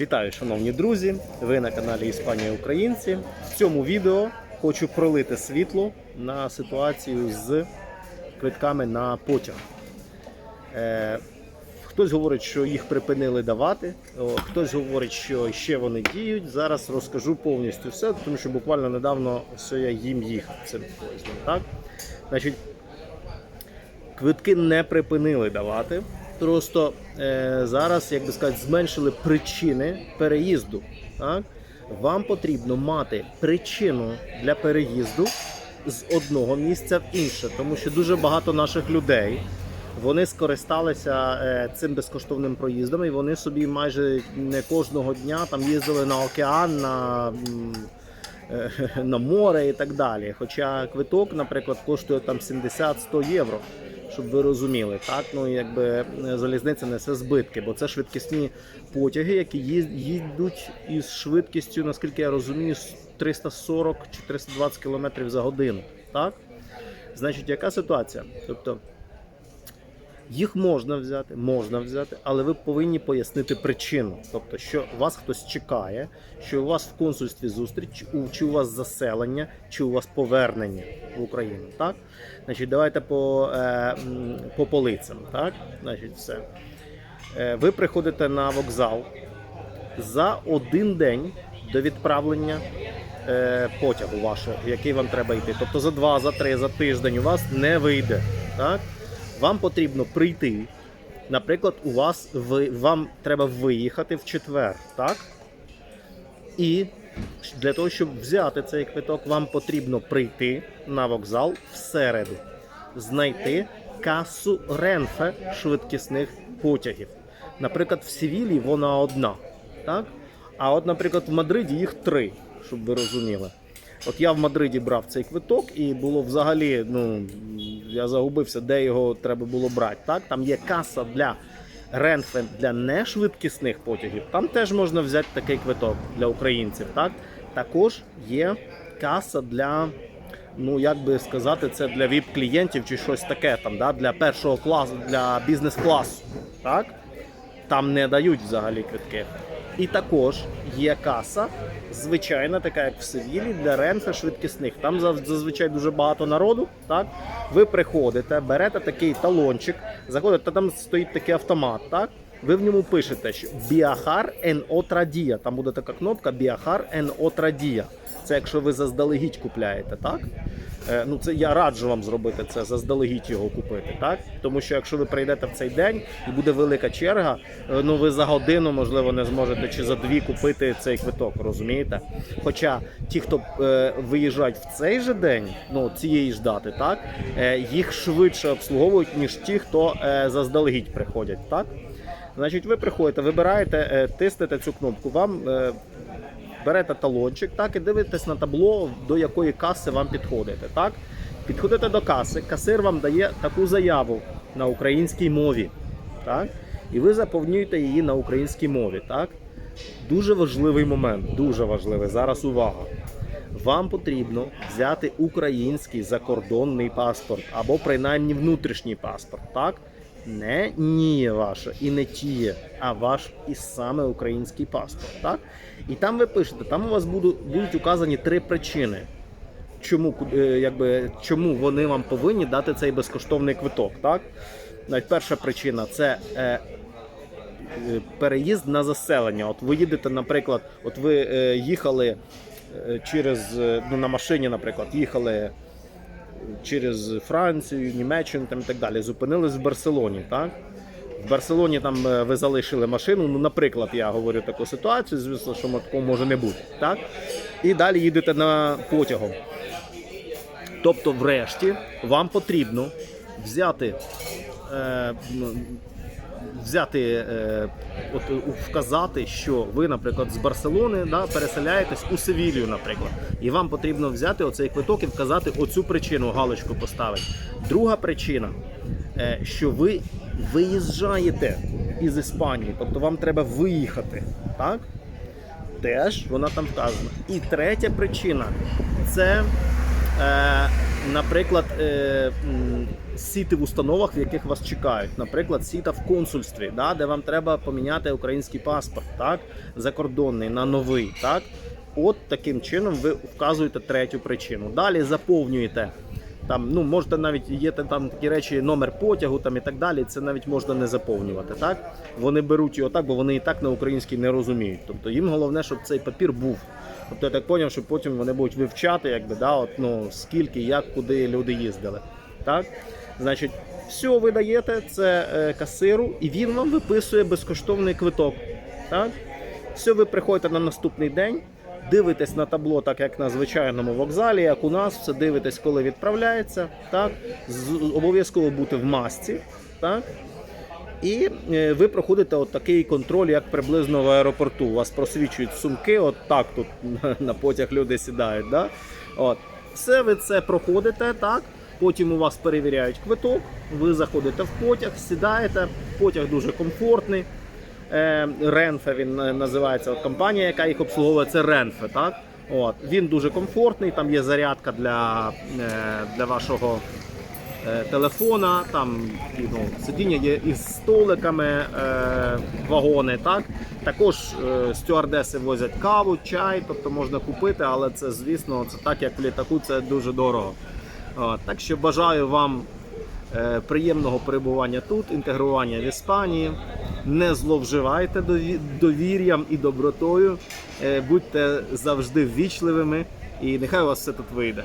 Вітаю, шановні друзі! Ви на каналі Іспанія Українці. В цьому відео хочу пролити світло на ситуацію з квитками на потяг. Е, хтось говорить, що їх припинили давати, хтось говорить, що ще вони діють. Зараз розкажу повністю все, тому що буквально недавно все я їм їхав цим поїздом. Так? Значить, квитки не припинили давати. Просто е, зараз, як би сказати, зменшили причини переїзду. Так? Вам потрібно мати причину для переїзду з одного місця в інше, тому що дуже багато наших людей вони скористалися е, цим безкоштовним проїздом, і вони собі майже не кожного дня там їздили на океан, на, е, на море і так далі. Хоча квиток, наприклад, коштує там 70-100 євро. Щоб ви розуміли, так ну якби е, залізниця несе збитки, бо це швидкісні потяги, які їдуть із швидкістю, наскільки я розумію, 340 чи 320 км за годину. Так? Значить, яка ситуація? Тобто їх можна взяти, можна взяти, але ви повинні пояснити причину. Тобто, що вас хтось чекає, що у вас в консульстві зустріч, чи у вас заселення, чи у вас повернення в Україну. Так? Значить, давайте по, е, по полицям. Так? Значить, все. Е, ви приходите на вокзал за один день до відправлення е, потягу вашого, в який вам треба йти. Тобто за два, за три, за тиждень у вас не вийде. Так? Вам потрібно прийти. Наприклад, у вас ви, вам треба виїхати в четвер, так? І для того, щоб взяти цей квиток, вам потрібно прийти на вокзал в середу, знайти касу Ренфе швидкісних потягів. Наприклад, в Севілі вона одна, так? А от, наприклад, в Мадриді їх три, щоб ви розуміли. От я в Мадриді брав цей квиток, і було взагалі, ну я загубився, де його треба було брати. Так, там є каса для Ренфе для нешвидкісних потягів. Там теж можна взяти такий квиток для українців. Так, також є каса для. Ну, як би сказати, це для ВІП-клієнтів чи щось таке, там, да, для першого класу, для бізнес-класу. Так? Там не дають взагалі квитки. І також є каса, звичайна, така як в Севілі, для ренфе швидкісних. Там зазвичай дуже багато народу. Так? Ви приходите, берете такий талончик, заходите, там стоїть такий автомат. Так? Ви в ньому пишете, що Біахар ен отрадія. Там буде така кнопка Біахар ен отрадія. Це якщо ви заздалегідь купляєте, так? Е, Ну, це я раджу вам зробити це, заздалегідь його купити, так? Тому що якщо ви прийдете в цей день і буде велика черга, е, ну ви за годину, можливо, не зможете чи за дві купити цей квиток, розумієте? Хоча ті, хто е, виїжджають в цей же день, ну цієї ж дати, так, е, їх швидше обслуговують, ніж ті, хто е, заздалегідь приходять, так? Значить, ви приходите, вибираєте, е, тиснете цю кнопку, вам е, берете талончик, так, і дивитесь на табло, до якої каси вам підходите. Так? Підходите до каси, касир вам дає таку заяву на українській мові. Так? І ви заповнюєте її на українській мові. Так? Дуже важливий момент, дуже важливий. Зараз увага. Вам потрібно взяти український закордонний паспорт або принаймні внутрішній паспорт. Так? Не ніє ваше і не тіє, а ваш і саме український паспорт. Так? І там ви пишете, там у вас будуть, будуть указані три причини, чому, е, якби, чому вони вам повинні дати цей безкоштовний квиток. Так? Навіть перша причина це е, е, переїзд на заселення. От ви їдете, наприклад, от ви е, їхали через ну, на машині, наприклад, їхали через Францію, Німеччину там і так далі. Зупинились в Барселоні, так? В Барселоні там е, ви залишили машину. Ну, наприклад, я говорю таку ситуацію, звісно, що такого може не бути. Так? І далі їдете на потягом. Тобто, врешті, вам потрібно взяти, е, взяти е, от, е, вказати, що ви, наприклад, з Барселони да, переселяєтесь у Севілію, наприклад. І вам потрібно взяти оцей квиток і вказати оцю причину, галочку поставити. Друга причина, е, що ви виїжджаєте із Іспанії, тобто вам треба виїхати. Так? Теж вона там вказана. І третя причина це, наприклад, сіти в установах, в яких вас чекають. Наприклад, сіта в консульстві, да, де вам треба поміняти український паспорт, так, закордонний на новий. Так. От таким чином ви вказуєте третю причину. Далі заповнюєте. Там, ну, можете навіть є там такі речі, номер потягу там, і так далі. Це навіть можна не заповнювати. Так? Вони беруть його так, бо вони і так на українській не розуміють. Тобто їм головне, щоб цей папір був. Тобто я так зрозумів, що потім вони будуть вивчати, якби, да, от, ну, скільки, як, куди люди їздили. Так? Значить, все ви даєте це е, касиру, і він вам виписує безкоштовний квиток. Так? Все, ви приходите на наступний день, дивитесь на табло, так як на звичайному вокзалі, як у нас, все дивитесь, коли відправляється. Так? Обов'язково бути в масці. Так? І е, ви проходите от такий контроль, як приблизно в аеропорту. У вас просвічують сумки, от так тут на потяг люди сідають. Да? От. Все ви це проходите, так? Потім у вас перевіряють квиток, ви заходите в потяг, сідаєте, потяг дуже комфортний. Е, Ренфе він е, називається от компанія, яка їх обслуговує, це Ренфе. Так? От. Він дуже комфортний, там є зарядка для, е, для вашого телефона, там ну, сидіння є із столиками, е, вагони. Так? Також стюардеси возять каву, чай, тобто можна купити, але це, звісно, це так як в літаку, це дуже дорого. Так що бажаю вам е, приємного перебування тут, інтегрування в Іспанії. Не зловживайте дові- довір'ям і добротою, е, будьте завжди ввічливими, і нехай у вас все тут вийде.